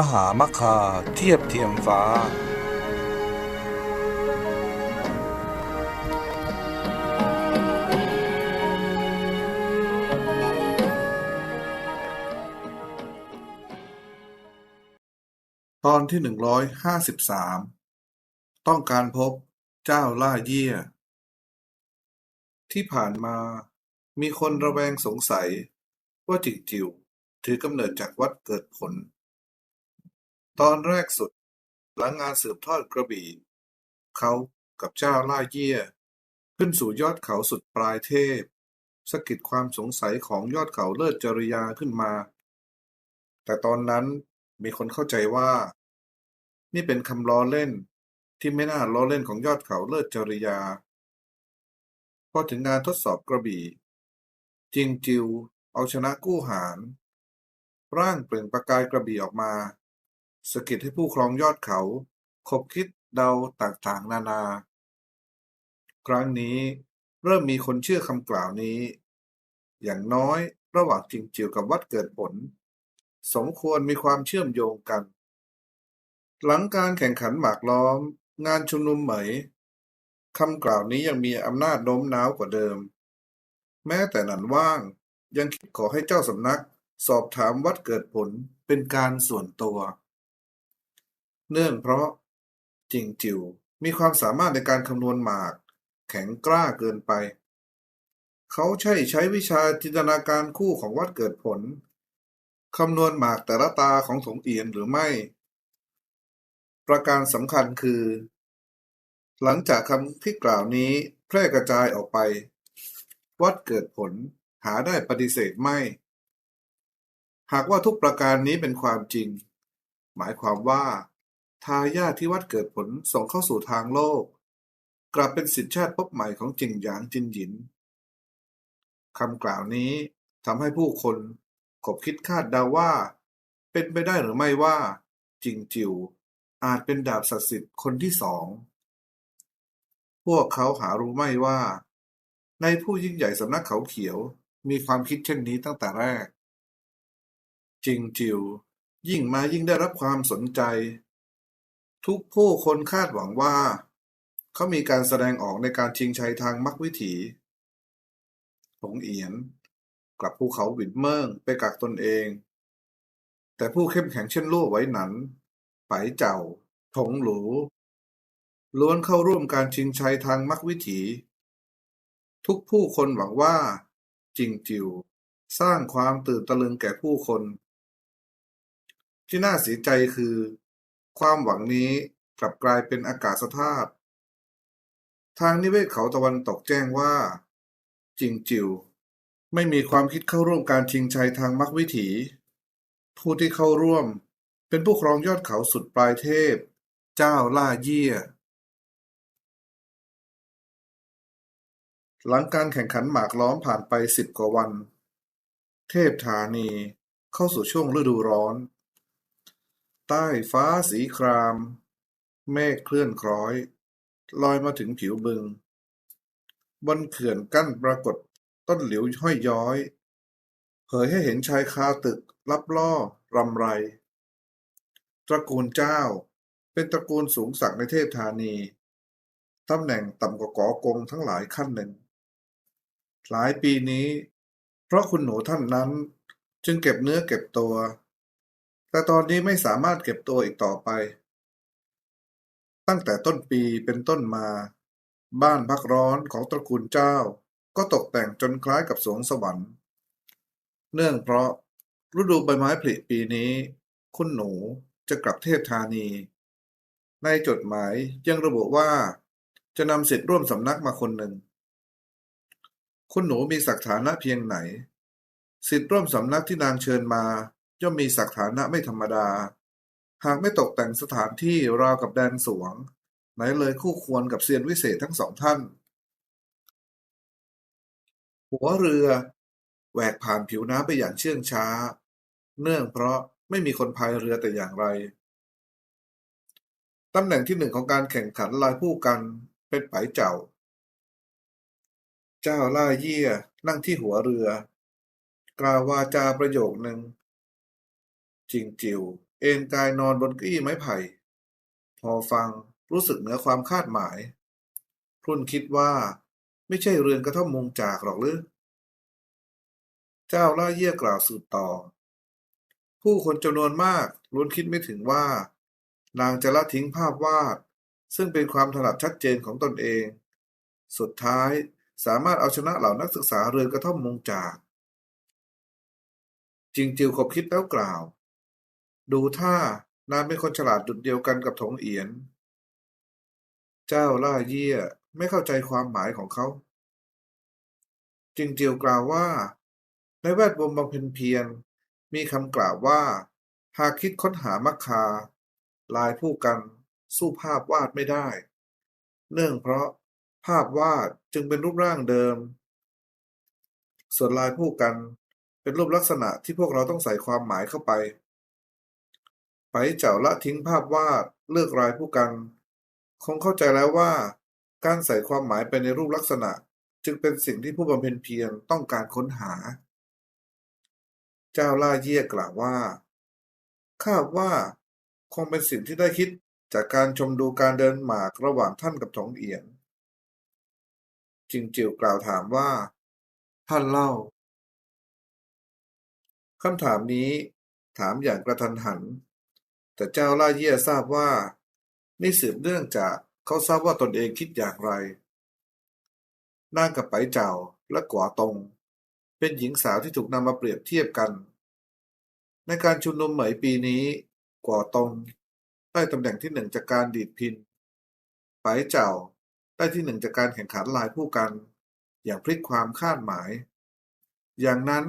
มหามคาเทียบเทียมฟ้า ตอนที่หนึ่งร้อยห้าสิบสามต้องการพบเจ้าล่าเยี่ย ที่ผ่านมามีคนระแวงสงสัยว่าจิ๋วจิ๋วถือกำเนิดจากวัดเกิดผล ตอนแรกสุด หลังงานสืบทอดกระบี่ เขากับเจ้าล่าเยี่ย ขึ้นสู่ยอดเขาสุดปลายเทพสะกิดความสงสัยของยอดเขาเลิศจริยาขึ้นมา แต่ตอนนั้นมีคนเข้าใจว่า นี่เป็นคำล้อเล่นที่ไม่น่าล้อเล่นของยอดเขาเลิศจริยา พอถึงงานทดสอบกระบี่ จิงจิวเอาชนะกู้หาร ร่างเปล่งประกายกระบี่ออกมา สะกิดให้ผู้ครองยอดเขา คบคิดเดาต่างๆ นานา ครั้งนี้เริ่มมีคนเชื่อคำกล่าวนี้ อย่างน้อยระหว่างจิงจิวกับวัดเกิดผล สมควรมีความเชื่อมโยงกัน หลังการแข่งขันหมากล้อม งานชุมนุมเหมคำกล่าวนี้ยังมีอำนาจโน้มน้าวกว่าเดิม แม้แต่หนันว่างยังคิดขอให้เจ้าสำนัก สอบถามวัดเกิดผลเป็นการส่วนตัว เนื่องเพราะ จิงจิวมีความสามารถในการคำนวณหมาก แข็งกล้าเกินไป เขาใช่ใช้วิชาจินตนาการคู่ของวัดเกิดผลคำนวณหมากแต่ละตาของถงเอียนหรือไม่ ประการสำคัญคือ หลังจากคำที่กล่าวนี้แพร่กระจายออกไป วัดเกิดผลหาได้ปฏิเสธไม่ หากว่าทุกประการนี้เป็นความจริง หมายความว่า ทายาทที่วัดเกิดผลส่งเข้าสู่ทางโลก กลับเป็นสิทธิชาติพบใหม่ของจิงหยางจินหยินคำกล่าวนี้ทำให้ผู้คนขบคิดคาดเดาว่า เป็นไปได้หรือไม่ว่า จิงจิวอาจเป็นดาบศักดิ์สิทธิ์คนที่สอง พวกเขาหารู้ไม่ว่า ในผู้ยิ่งใหญ่สำนักเขาเขียวมีความคิดเช่นนี้ตั้งแต่แรก จิงจิวยิ่งมายิ่งได้รับความสนใจ ทุกผู้คนคาดหวังว่า เขามีการแสดงออกในการชิงชัยทางมรรควิถี หงเอียน กลับภูเขาหวินเมิงไปกักตนเอง แต่ผู้เข้มแข็งเช่นลู่ไว้หนันไปเจ้าถงหลูล้วนเข้าร่วมการชิงชัยทางมรรควิถี ทุกผู้คนหวังว่าจิงจิวสร้างความตื่นตะลึงแก่ผู้คน ที่น่าเสียใจคือ ความหวังนี้กลับกลายเป็นอากาศธาตุทางนิเวศเขาตะวันตกแจ้งว่าจิงจิว ไม่มีความคิดเข้าร่วมการชิงชัยทางมรรควิถี ผู้ที่เข้าร่วมเป็นผู้ครองยอดเขาสุดปลายเทพ เจ้าล่าเยี่ย หลังการแข่งขันหมากล้อมผ่านไปสิบกว่าวัน เทพธานีเข้าสู่ช่วงฤดูร้อน ใต้ฟ้าสีคราม เมฆเคลื่อนคล้อย ลอยมาถึงผิวบึง บนเขื่อนกั้นปรากฏต้นหลิวห้อยย้อย เผยให้เห็นชายคาตึกลับล่อรำไร ตระกูลเจ้าเป็นตระกูลสูงสักในเทพธานี ตำแหน่งต่ำกว่ากอกงทั้งหลายขั้นหนึ่ง หลายปีนี้ เพราะคุณหนูท่านนั้นจึงเก็บเนื้อเก็บตัว แต่ตอนนี้ไม่สามารถเก็บตัวอีกต่อไป ตั้งแต่ต้นปีเป็นต้นมา บ้านพักร้อนของตระกูลเจ้า ก็ตกแต่งจนคล้ายกับสวงสวรรค์ เนื่องเพราะฤดูใบไม้ผลิปีนี้ คุณหนูจะกลับเทพธานี ในจดหมายยังระบุว่าจะนำสิทธิ์ร่วมสำนักมาคนหนึ่ง คุณหนูมีศักฐานะเพียงไหน สิทธิ์ร่วมสำนักที่นางเชิญมา ย่อมมีศักฐานะไม่ธรรมดา หากไม่ตกแต่งสถานที่ราวกับแดนสวง ไหนเลยคู่ควรกับเซียนวิเศษทั้งสองท่าน หัวเรือแหวกผ่านผิวน้ำไปอย่างเชื่องช้า เนื่องเพราะไม่มีคนพายเรือแต่อย่างไรตำแหน่งที่หนึ่งของการแข่งขันลายผู้กันเป็นไผเจ้า เจ้าล่าเยี่ยนั่งที่หัวเรือ กล่าววาจาประโยคหนึ่ง จิงจิวเอนกายนอนบนเก้าอี้ไม้ไผ่ พอฟังรู้สึกเหนือความคาดหมาย พรุ่นคิดว่า ไม่ใช่เรือนกระท่อมมุงจากหรอกหรือ เจ้าล่าเยี่ยกล่าวสืบต่อ ผู้คนจำนวนมากล้วนคิดไม่ถึงว่า นางจะละทิ้งภาพวาด ซึ่งเป็นความถนัดชัดเจนของตนเอง สุดท้ายสามารถเอาชนะเหล่านักศึกษาเรือนกระท่อมมุงจากจิงจิวขบคิดแล้วกล่าว ดูท่านางเป็นคนฉลาดดุดเดียวกันกับถงเอียน เจ้าล่าเยี่ยไม่เข้าใจความหมายของเขาจิงเจียวกล่าวว่า ในแวดวงบำเพ็ญเพียรมีคำกล่าวว่า หากคิดค้นหามัคคา ลายผู้กัน สู้ภาพวาดไม่ได้ เนื่องเพราะภาพวาดจึงเป็นรูปร่างเดิม ส่วนลายผู้กันเป็นรูปลักษณะที่พวกเราต้องใส่ความหมายเข้าไป ไปเจ้าละทิ้งภาพวาด เลือกลายผู้กัน คงเข้าใจแล้วว่า การใส่ความหมายไปในรูปลักษณะ จึงเป็นสิ่งที่ผู้บำเพ็ญเพียรต้องการค้นหา เจ้าล่าเยี่ยกล่าวว่า ข้าว่า คงเป็นสิ่งที่ได้คิดจากการชมดูการเดินหมากระหว่างท่านกับถงเอียนจิงจิ๋วกล่าวถามว่า ท่านเล่าคำถามนี้ถามอย่างกระทันหัน แต่เจ้าล่าเยี่ยทราบว่า นี่สืบเนื่องจากเขาทราบว่าตนเองคิดอย่างไรนางกับไปเจ้าและกวาตง เป็นหญิงสาวที่ถูกนำมาเปรียบเทียบกัน ในการชุมนุมเหมยปีนี้กวาตงได้ตำแหน่งที่หนึ่งจากการดีดพินไปเจ้าได้ที่หนึ่งจากการแข่งขันลายผู้กัน อย่างพลิกความคาดหมาย อย่างนั้น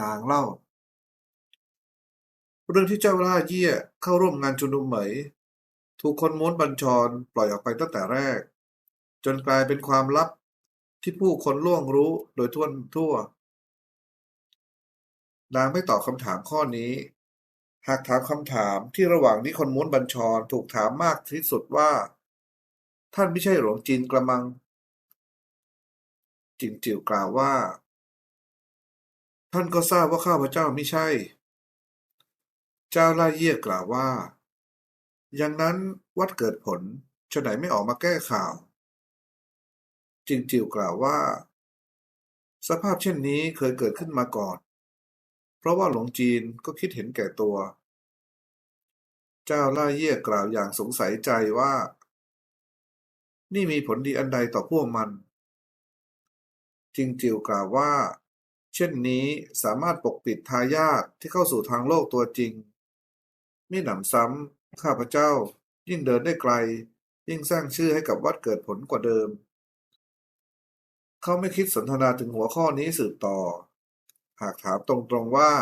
นางเล่า เรื่องที่เจ้าล่าเยี่ยเข้าร่วมงานชุมนุมเหมยถูกคนม้วนบัญชรปล่อยออกไปตั้งแต่แรก จนกลายเป็นความลับที่ผู้คนล่วงรู้โดยทั่วทั่วนางไม่ตอบคำถามข้อนี้ หากถามคำถามที่ระหว่างนี้คนม้วนบัญชรถูกถามมากที่สุดว่า ท่านไม่ใช่หลวงจีนกระมัง จิงจิ๋วกล่าวว่า ท่านก็ทราบว่าข้าพเจ้าไม่ใช่ เจ้าล่าเยี่ยกล่าวว่า อย่างนั้นวัดเกิดผลฉะไหนไม่ออกมาแก้ข่าว จิงจิวกล่าวว่า สภาพเช่นนี้เคยเกิดขึ้นมาก่อน เพราะว่าหลวงจีนก็คิดเห็นแก่ตัว เจ้าล่าเยี่ยกล่าวอย่างสงสัยใจว่า นี่มีผลดีอันใดต่อพวกมัน จิงจิวกล่าวว่า เช่นนี้สามารถปกปิดทายาทที่เข้าสู่ทางโลกตัวจริง มิหนำซ้ำข้าพเจ้า ยิ่งเดินได้ไกล ยิ่งสร้างชื่อให้กับวัดเกิดผลกว่าเดิม เขาไม่คิดสนทนาถึงหัวข้อนี้สืบต่อ หากถามตรงๆว่า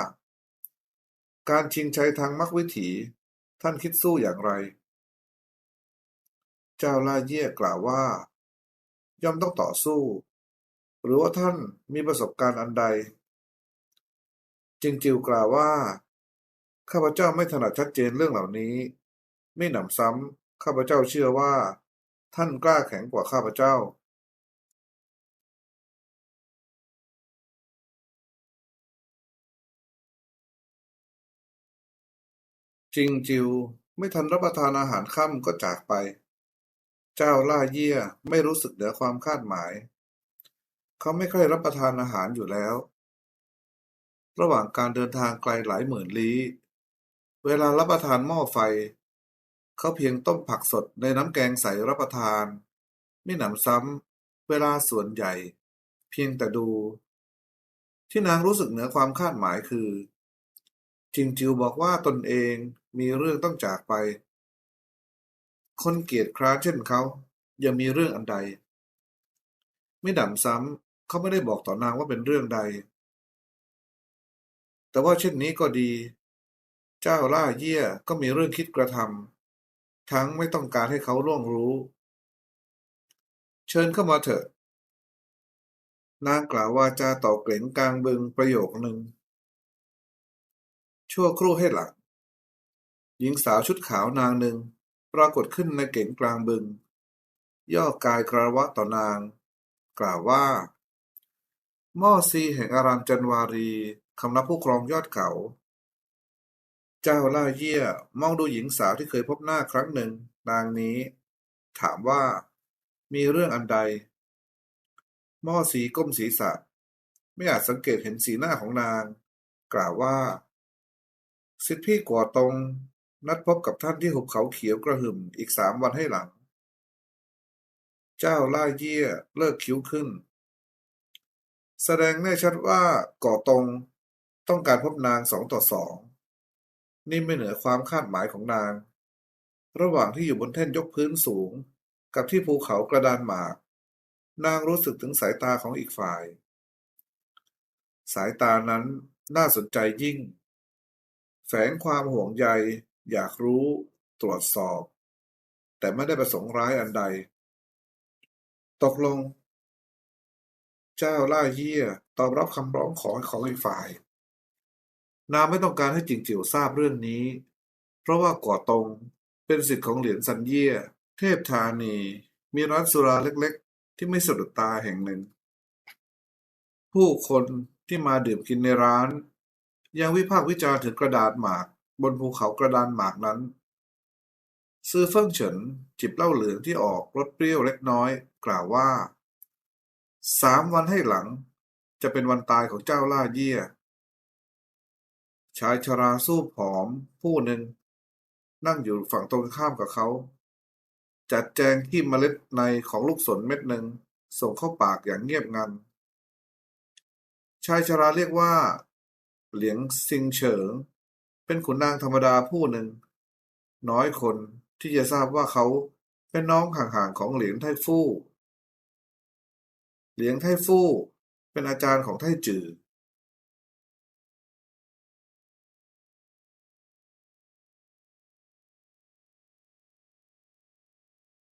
การชิงชัยทางมรรควิถี ท่านคิดสู้อย่างไร เจ้าล่าเยี่ยกล่าวว่า ย่อมต้องต่อสู้ หรือว่าท่านมีประสบการณ์อันใดจิงจิวกล่าวว่า ข้าพเจ้าไม่ถนัดชัดเจนเรื่องเหล่านี้ ไม่หนำซ้ำข้าพเจ้าเชื่อว่า ท่านกล้าแข็งกว่าข้าพเจ้าจิงจิวไม่ทันรับประทานอาหารค่ำก็จากไป เจ้าล่าเยี่ยไม่รู้สึกเหนือความคาดหมาย เขาไม่ค่อยรับประทานอาหารอยู่แล้ว ระหว่างการเดินทางไกลหลายหมื่นลี้ เวลารับประทานหม้อไฟ เขาเพียงต้มผักสดในน้ำแกงใสรับประทานไม่หนำซ้ำ เวลาส่วนใหญ่ เพียงแต่ดู ที่นางรู้สึกเหนือความคาดหมายคือ จิงจิวบอกว่าตนเองมีเรื่องต้องจากไป คนเกียจคร้านเช่นเขายังมีเรื่องอันใด ไม่หนำซ้ำเขาไม่ได้บอกต่อนางว่าเป็นเรื่องใด แต่ว่าเช่นนี้ก็ดี เจ้าล่าเยี่ยก็มีเรื่องคิดกระทำทั้งไม่ต้องการให้เขาล่วงรู้ เชิญเข้ามาเถอะ นางกล่าววาจาต่อเกล็งกลางบึงประโยคหนึ่ง ชั่วครู่ให้หลัง หญิงสาวชุดขาวนางหนึ่งปรากฏขึ้นในเก๋งกลางบึง ย่อกายคารวะต่อนาง กล่าวว่าม้อซีแห่งอารันจันวารีคำนับผู้ครองยอดเขา เจ้าล่าเยี่ยมองดูหญิงสาวที่เคยพบหน้าครั้งหนึ่ง นางนี้ ถามว่า มีเรื่องอันใดหม้อสีก้มศีรษะ ไม่อาจสังเกตเห็นสีหน้าของนาง กล่าวว่า สิทธิพี่กัวตง นัดพบกับท่านที่หุบเขาเขียวกระหึ่มอีกสามวันให้หลัง เจ้าล่าเยี่ยเลิกคิ้วขึ้น แสดงแน่ชัดว่าก่อตงต้องการพบนางสองต่อสอง นี่ไม่เหนือความคาดหมายของนาง ระหว่างที่อยู่บนแท่นยกพื้นสูง กับที่ภูเขากระดานหมาก นางรู้สึกถึงสายตาของอีกฝ่าย สายตานั้นน่าสนใจยิ่ง แฝงความห่วงใย อยากรู้ ตรวจสอบ แต่ไม่ได้ประสงค์ร้ายอันใด ตกลง เจ้าล่าเยี่ยตอบรับคำร้องขอของอีกฝ่าย นางไม่ต้องการให้จิงจิ๋วทราบเรื่องนี้ เพราะว่าก่อตงเป็นสิทธิ์ของเหรียญซันเย่เทพธานี มีร้านสุราเล็กๆ ที่ไม่สะดุดตาแห่งหนึ่ง ผู้คนที่มาดื่มกินในร้าน ยังวิพากษ์วิจารณ์ถึงกระดาษหมาก บนภูเขากระดานหมากนั้น ซื่อเฟิ่งเฉินจิบเหล้าเหลืองที่ออกรสเปรี้ยวเล็กน้อย กล่าวว่าสามวันให้หลัง จะเป็นวันตายของเจ้าล่าเยี่ย ชายชราสู้ผอมผู้หนึ่ง นั่งอยู่ฝั่งตรงข้ามกับเขา จัดแจงที่เมล็ดในของลูกสนเม็ดหนึ่ง ส่งเข้าปากอย่างเงียบงัน ชายชราเรียกว่า เหลียงซิงเฉิง เป็นขุนนางธรรมดาผู้หนึ่ง น้อยคนที่จะทราบว่าเขาเป็นน้องห่างๆของเหลียงไทฟู่ เหลียงไทฟู่เป็นอาจารย์ของไทจือ